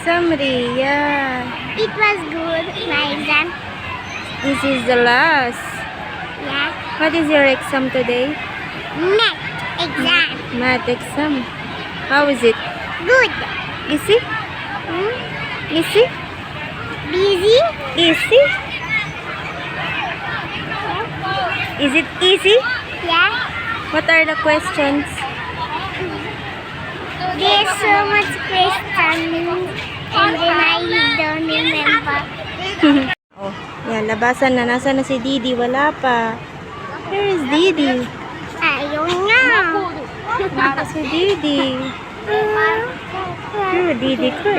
Exam, Yeah. It was good, my exam. This is the last. Yeah. What is your exam today? Math exam. Math exam. How is it? Good. Easy? Hmm? Easy? Busy? Easy? Is it easy? Yeah. What are the questions? There's so much questions and then I don't remember. Oh, yan, labasan na. Nasaan na si Didi? Wala pa. Where is Didi? Don't know. Wala si Didi. Where Didi ko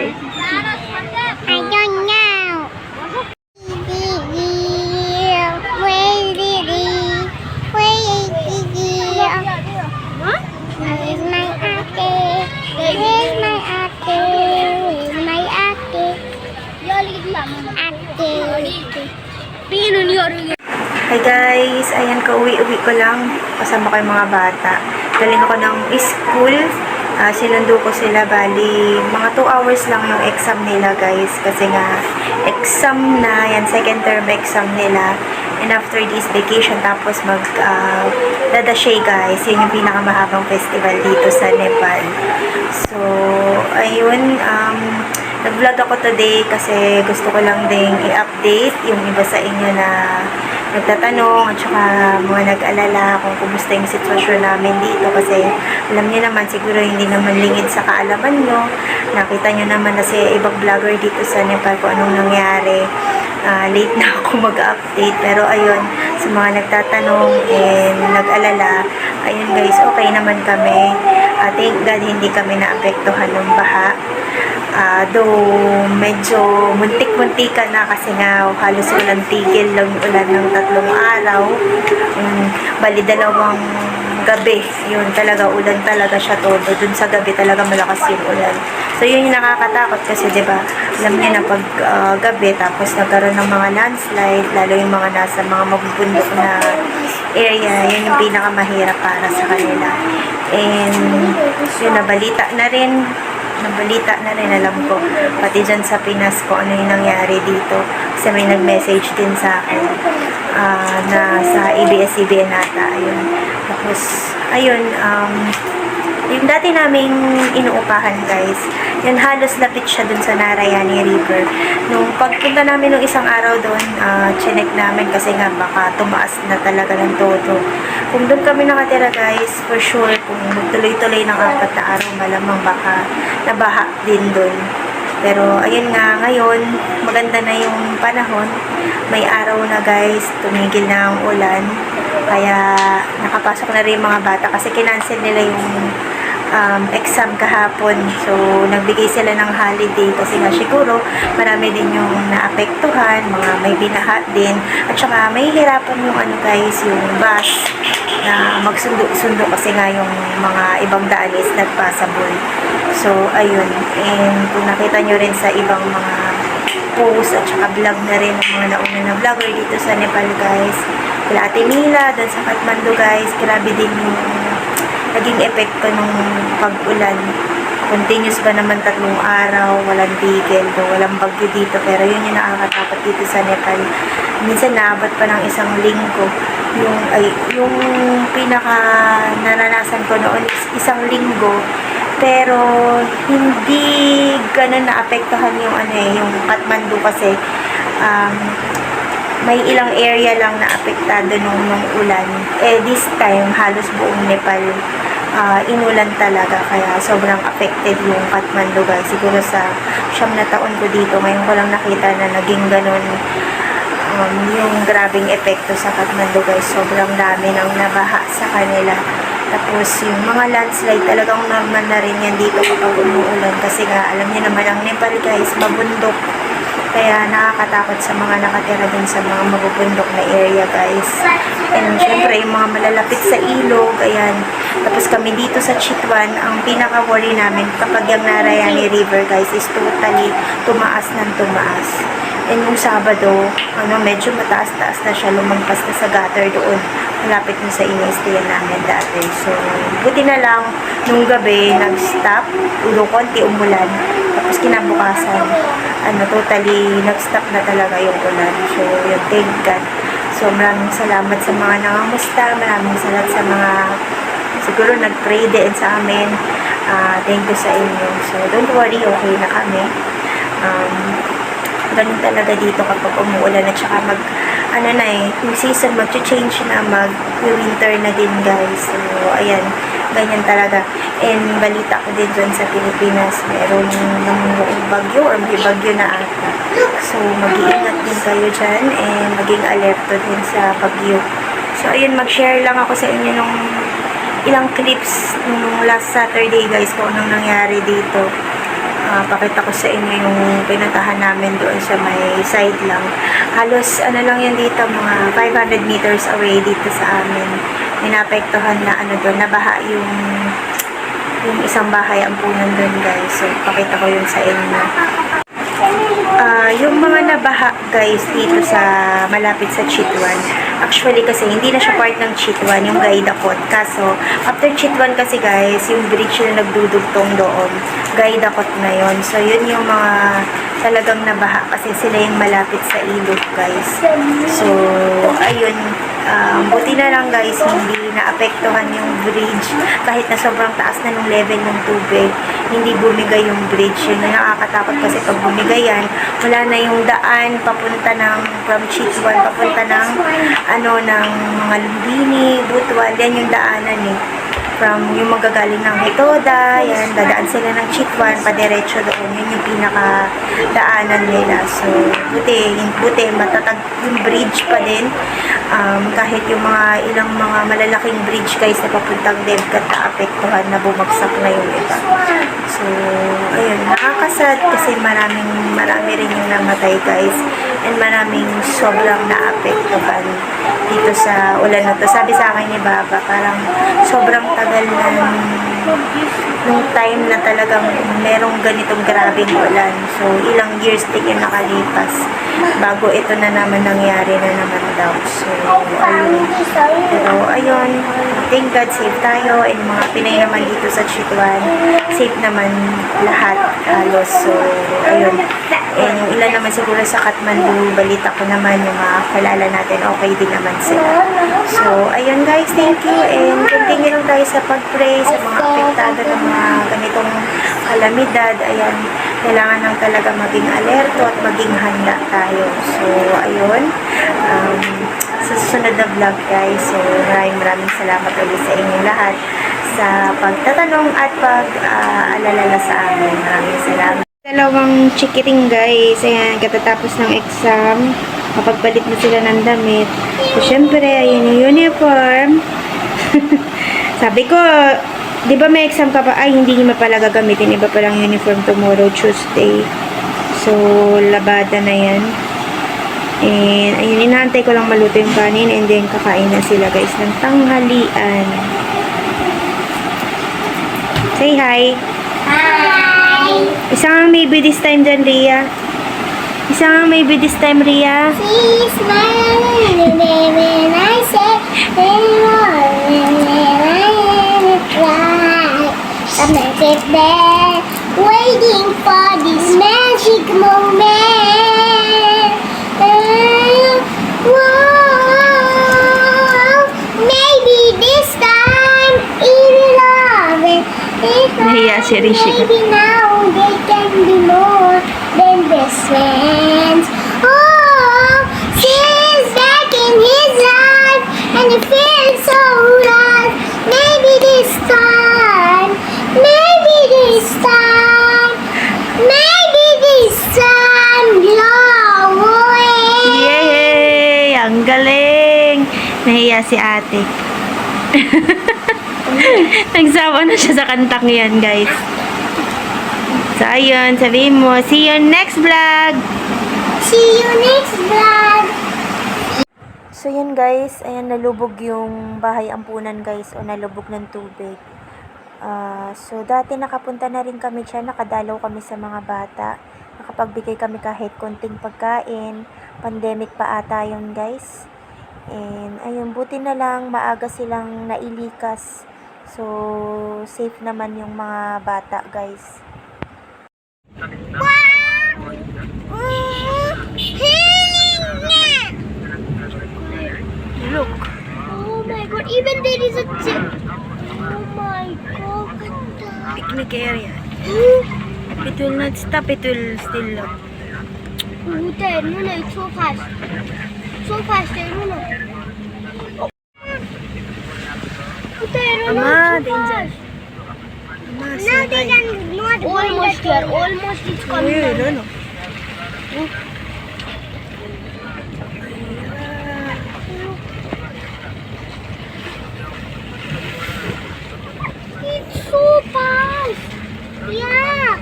Hi guys! Ayan, kauwi-uwi ko lang. Kasama ko yung mga bata. Galing ako ng school. Ah, sinundo ko sila. Bali, mga 2 hours lang yung exam nila guys. Kasi nga, exam na. Yan, second term exam nila. And after this vacation, tapos mag uh, Dadashay guys. Yun yung pinakamahabang festival dito sa Nepal. So, ayun. Um, Nag-vlog ako today kasi gusto ko lang ding i-update yung iba sa inyo na nagtatanong at saka mga nag-alala kung kumusta yung sitwasyon namin dito. Kasi alam niyo naman siguro hindi naman lingid sa kaalaman nyo. Nakita nyo naman na si ibang vlogger dito sa Nepal kung anong nangyari. Ah, late na ako mag-update. Pero ayun sa mga nagtatanong and nag-alala ayun guys okay naman kami. Ah, thank God hindi kami naapektuhan ng baha Ah, though medyo muntik-muntikan na kasi nga halos walang tigil lang ulan ng tatlong araw. Um, bali dalawang gabi, yun talaga ulan talaga siya todo. Dun sa gabi talaga malakas yung ulan. So yun yung nakakatakot kasi 'di ba? Alam niyo na pag ah, gabi tapos nagkaroon ng mga landslide, lalo yung mga nasa mga mabubundok na area, yun yung pinakamahirap para sa kanila. And yun nabalita na rin nabalita na rin, alam ko, pati dyan sa Pinas ko ano yung nangyari dito. Kasi may nag-message din sa akin ah, na sa ABS-CBN nata, ayun. Tapos, ayun, um, yung dati naming inuupahan guys, yun halos lapit siya dun sa Narayani River. Nung pagpunta namin nung isang araw doon, uh, chinek namin kasi nga baka tumaas na talaga ng todo. Kung doon kami nakatira guys, for sure, kung tuloy-tuloy ng apat na araw, malamang baka nabaha din doon. Pero ayun nga, ngayon, maganda na yung panahon. May araw na guys, tumigil na ang ulan. Kaya nakapasok na rin mga bata kasi kinancel nila yung um, exam kahapon. So, nagbigay sila ng holiday kasi nga siguro marami din yung naapektuhan, mga may binaha din. At saka may hirapan yung ano guys, yung bus na magsundo-sundo kasi nga yung mga ibang daan is not passable. So, ayun. And kung nakita nyo rin sa ibang mga post at saka vlog na rin ng mga nauna na vlogger dito sa Nepal guys. Kila Ate Mila, doon sa Kathmandu guys, grabe din yung naging epekto ng pag-ulan. Continuous ba naman tatlong araw, walang tigil, do, walang bagyo dito, pero yun yung nakakatakot dito sa Nepal. Minsan naabot pa ng isang linggo. Yung, ay, yung pinaka naranasan ko noon is isang linggo, pero hindi ganun naapektuhan yung ano eh, yung Kathmandu kasi um, may ilang area lang na apektado nung, nung ulan. Eh, this time, halos buong Nepal ah, inulan talaga. Kaya sobrang affected yung Kathmandu guys. Siguro sa siyam na taon ko dito, ngayon ko lang nakita na naging ganun um, yung grabing epekto sa Kathmandu guys. Sobrang dami ng nabaha sa kanila. Tapos yung mga landslide talagang normal na rin yan dito kapag umuulan. Kasi nga, alam niyo naman ang Nepal guys, mabundok Kaya nakakatakot sa mga nakatira dun sa mga mabubundok na area guys. And syempre yung mga malalapit sa ilog, ayan. Tapos kami dito sa Chitwan, ang pinaka-worry namin kapag yung Narayani River guys is totally tumaas ng tumaas. And yung Sabado, ano, medyo mataas-taas na siya, lumagpas na sa gutter doon. Malapit na sa iniistayan namin dati. So, buti na lang, nung gabi, nag-stop, ulo konti umulan. Tapos kinabukasan, ano, totally, nag-stop na talaga yung ulan. So, yun, thank God. So, maraming salamat sa mga nangamusta, maraming salamat sa mga siguro nag-pray din sa amin. Ah, thank you sa inyo. So, don't worry, okay na kami. Um, ganun talaga dito kapag umuulan at saka mag, ano na eh, yung season mag-change na, mag-winter na din guys. So, ayan, ganyan talaga. And balita ko din dyan sa Pilipinas, meron namumuong bagyo or may bagyo na ata. So, mag-iingat din kayo dyan and maging alerto din sa bagyo. So, ayun, mag-share lang ako sa inyo nung ilang clips nung last Saturday guys kung anong nangyari dito. Ah, pakita ko sa inyo yung pinuntahan namin doon sa may side lang. Halos ano lang yun dito, mga 500 meters away dito sa amin. Minapektuhan na ano doon, nabaha yung yung isang bahay ang punan doon guys. So, pakita ko yun sa inyo. Ah, yung mga nabaha guys dito sa malapit sa Chitwan. Actually kasi hindi na siya part ng Chitwan, yung Gaidakot. Kaso after Chitwan kasi guys, yung bridge na nagdudugtong doon, Gaidakot na yon. So yun yung mga talagang nabaha kasi sila yung malapit sa ilog guys. So ayun, um, buti na lang guys, hindi naapektuhan yung bridge. Kahit na sobrang taas na ng level ng tubig, hindi bumigay yung bridge. Yun na nakakatakot kasi pag bumigay yan, wala na yung daan papunta ng from Chitwan, papunta ng ano, ng mga Lumbini, Butwal, yan yung daanan eh from yung magagaling ng Metoda, yan, dadaan sila ng Chitwan, padiretso doon, yun yung pinaka daanan nila. So, buti, buti, matatag yung bridge pa din. Um, kahit yung mga ilang mga malalaking bridge guys na papuntang Devgat na apektuhan na bumagsak na yung iba. So, ayun, nakakasad kasi maraming, marami rin yung namatay guys. And maraming sobrang naapektuhan dito sa ulan na to. Sabi sa akin ni Baba, parang sobrang tagal na nung time na talagang merong ganitong grabing ulan. So, ilang years din yung nakalipas bago ito na naman nangyari na naman daw. So, ayun. Pero, ayun, thank God, safe tayo. And mga Pinay naman dito sa Chitwan, safe naman lahat halos. So, ayun. And yung ilan naman siguro sa Kathmandu, balita ko naman yung mga kalala natin, okay din naman sila. So, ayun guys, thank you. And continue lang tayo sa pag-pray sa mga apektado ng mga ganitong kalamidad. Ayan, kailangan lang talaga maging alerto at maging handa tayo. So, ayun. Um, sa susunod na vlog guys. So, maraming maraming salamat ulit sa inyo lahat sa pagtatanong at pag-aalala sa amin. Maraming salamat. Dalawang chikiting guys. Ayan, katatapos ng exam. Kapagpalit na sila ng damit. So, syempre, ayan yung uniform. Sabi ko, di ba may exam ka pa? Ay, hindi nyo pala gagamitin. Iba palang uniform tomorrow, Tuesday. So, labada na yan. And, ayun, inaantay ko lang maluto yung kanin and then kakain na sila guys ng tanghalian. Say hi. Hi! Isang maybe this time dyan, Ria. Isang maybe this time, Ria. See, smile when I say hello, cry. I'm a magic bed, waiting for this magic moment. Uh, wow, maybe this time in love. Nahiya si Rishi. Si ate. Nagsawa na siya sa kantang yan, guys. So, ayun. Sabihin mo, see you next vlog! See you next vlog! So, yun guys. Ayan, nalubog yung bahay ampunan, guys. O, nalubog ng tubig. Uh, so, dati nakapunta na rin kami siya. Nakadalaw kami sa mga bata. Nakapagbigay kami kahit konting pagkain. Pandemic pa ata yun, guys. And ayun, buti na lang maaga silang nailikas. So safe naman yung mga bata guys. Look, Oh my god, even there is a chip. Oh my god, picnic area. It will not stop, it will still look. Oh, there, no, no, it's so fast. So fast, there, no, no. Oh, there, no, no, Ama, it's so danger. fast. Now they can not Almost here, almost it's coming Uy, down. ano? It's so fast. Yeah.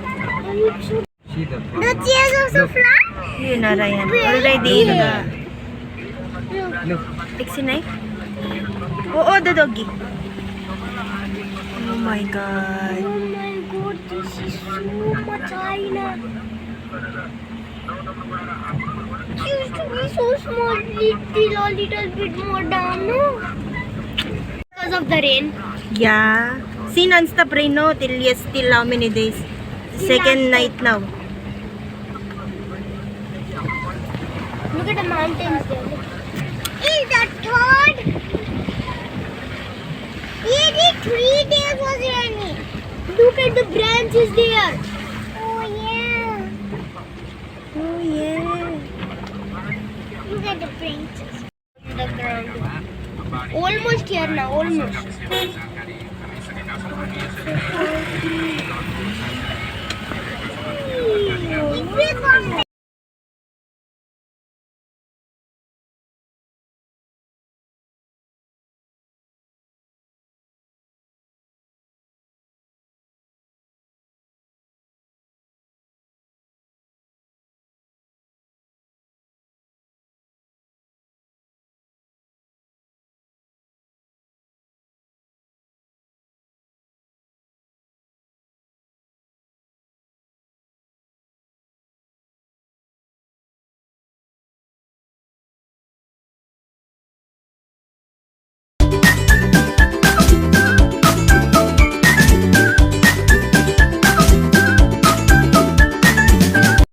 And it's so See the The chairs also fly? Yun na, Ryan. Already in Look, Pixie knife? Oo, the doggy. Oh my God. Oh my god, this is so much now. It used to be so small, little, a little bit more down, no? Because of the rain. Yeah. See, non-stop rain, no? Till yes, till how many days? Second night now. Look at the mountains there. Is the third? It three days was raining. Look at the branches there. Oh yeah. Oh, yeah. Look at the branches. The ground. Almost here now, almost.